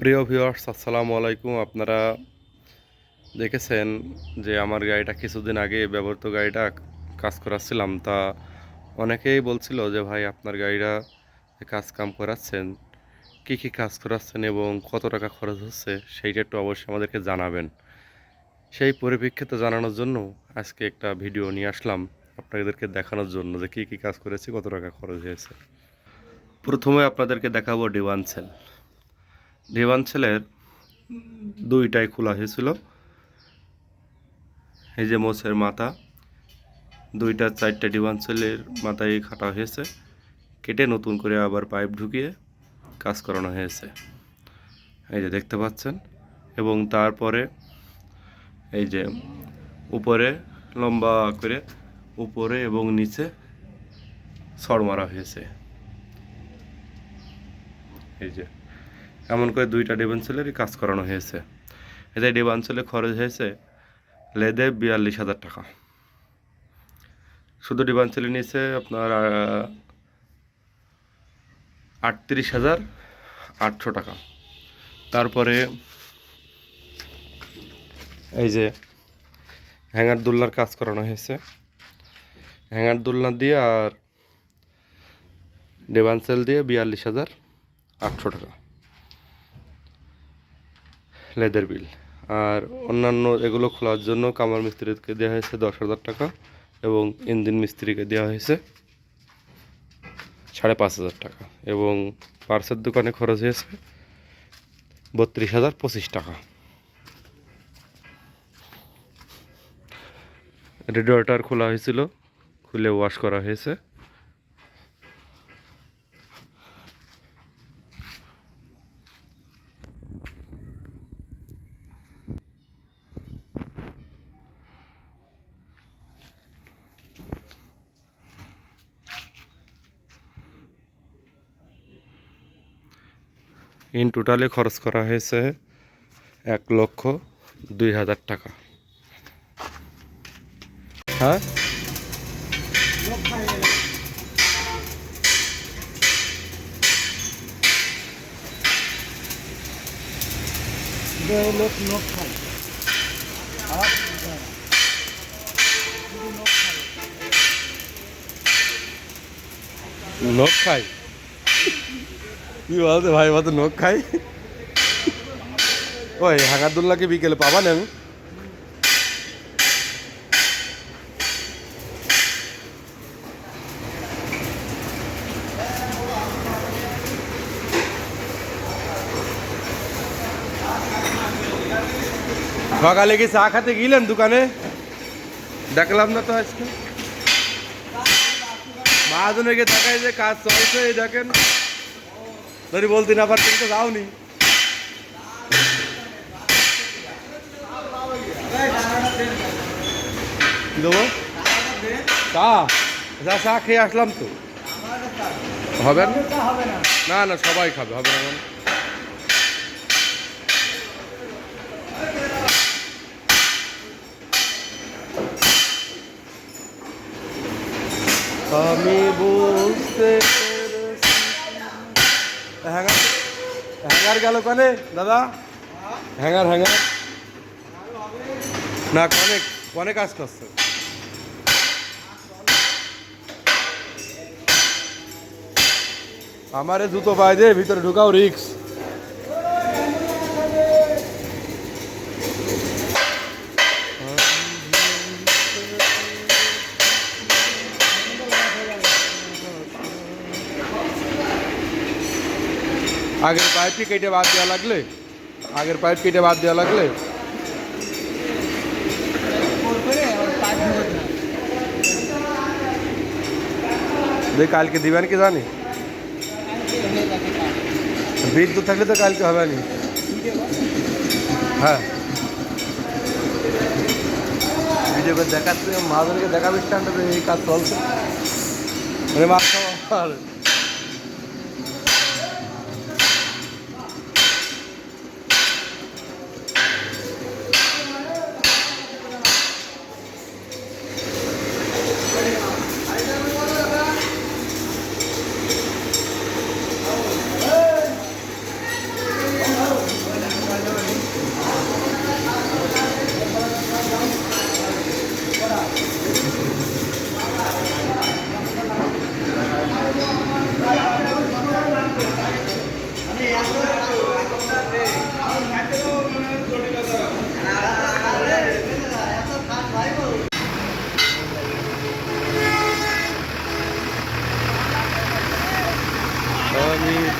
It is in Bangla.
প্রিয় ভিউয়ার্স আসসালামু আলাইকুম। আপনারা দেখেছেন যে আমার গাড়িটা কিছুদিন আগে ব্যবহৃত গাড়িটা কাজ করাচ্ছিলাম। তা অনেকেই বলছিল যে, ভাই, আপনার গাড়িটা কাজ কাম করাচ্ছেন, কী কী কাজ করাচ্ছেন এবং কত টাকা খরচ হচ্ছে, সেইটা একটু অবশ্যই আমাদেরকে জানাবেন। সেই পরিপ্রেক্ষিতে জানানোর জন্য আজকে একটা ভিডিও নিয়ে আসলাম আপনাদেরকে দেখানোর জন্য যে, কী কী কাজ করেছি, কত টাকা খরচ হয়েছে। প্রথমে আপনাদেরকে দেখাবো ডিওয়ান সেল দেবাঞ্চলের দুইটাই খোলা হয়েছিল। এই যে মোষের মাথা, দুইটা, চারটা ডিবাঞ্চলের মাথায় কাটা হয়েছে। কেটে নতুন করে আবার পাইপ ঢুকিয়ে কাজ করানো হয়েছে। এই যে দেখতে পাচ্ছেন, এবং তারপরে এই যে উপরে লম্বা করে উপরে এবং নিচে ছড় মারা হয়েছে। এই যে এমন করে দুইটা ডিভান্সেলেরই কাজ করানো হয়েছে। এতে ডিভান্সেলে খরচ হয়েছে লেদে বিয়াল্লিশ হাজার টাকা। শুধু ডিভান্সেলে নিয়েছে আপনার আটত্রিশ হাজার আটশো টাকা। তারপরে এই যে হ্যাঙ্গার দোলনার কাজ করানো হয়েছে। হ্যাঙ্গার দোলনা দিয়ে আর ডেভানসেল দিয়ে বিয়াল্লিশ হাজার আটশো টাকা। লেদার বিল আর অন্যান্য এগুলো খোলার জন্য কামার মিস্ত্রিকে দেওয়া হয়েছে দশ হাজার টাকা এবং ইঞ্জিন মিস্ত্রিকে দেওয়া হয়েছে সাড়ে পাঁচ হাজার টাকা এবং পার্সের দোকানে খরচ হয়েছে বত্রিশ হাজার পঁচিশ টাকা। রেডিওটার খোলা হয়েছিল, খুলে ওয়াশ করা হয়েছে। ইন টোটালে খরচ করা হয়েছে এক লক্ষ দুই হাজার টাকা। হ্যাঁ? লোক খাই কি বলতে ভাই বলতে নখ খাই। ওই হাগাদুল্লাহকে বিকেলে পাবা না আমি? সকালে কি চা খাতে গেলেন দোকানে? দেখলাম না তো আজকে। মহাজনকে দেখায় যে কাজ চলছে এই দেখেন। যদি বলতে না পারতেন তো যাওনি। চা? চা চা খেয়ে আসলাম তো। হবে না না? না না, সবাই খাবে, হবে না মানে? আমি বুঝতে পেরেছি হ্যাঙ্গার হ্যাঙ্গার গেল কনে? দাদা? হ্যাঙ্গার হ্যাঙ্গার না, কনে কনে কাজ করছে? আমারে জুতো পায়ে যে ভিতরে ঢুকাও রিক্স আগের পাইপটি কেটে বাদ দেওয়া লাগলে আগের পাইপ কেটে বাদ দেওয়া লাগলে গোল করে আর পাইপ ঢুকত না দেখ কালকে দিবেন কি জানি কালকে হয়ে যাবে কাজ বিদ্যুৎ থাকলে তো কালকে হবে না হ্যাঁ ভিডিও করে দেখাচ্ছে মাঝারিকে দেখাবে স্ট্যান্ডার্ডে এই কাজ চলছে মানে মাছ খাওয়া Deus.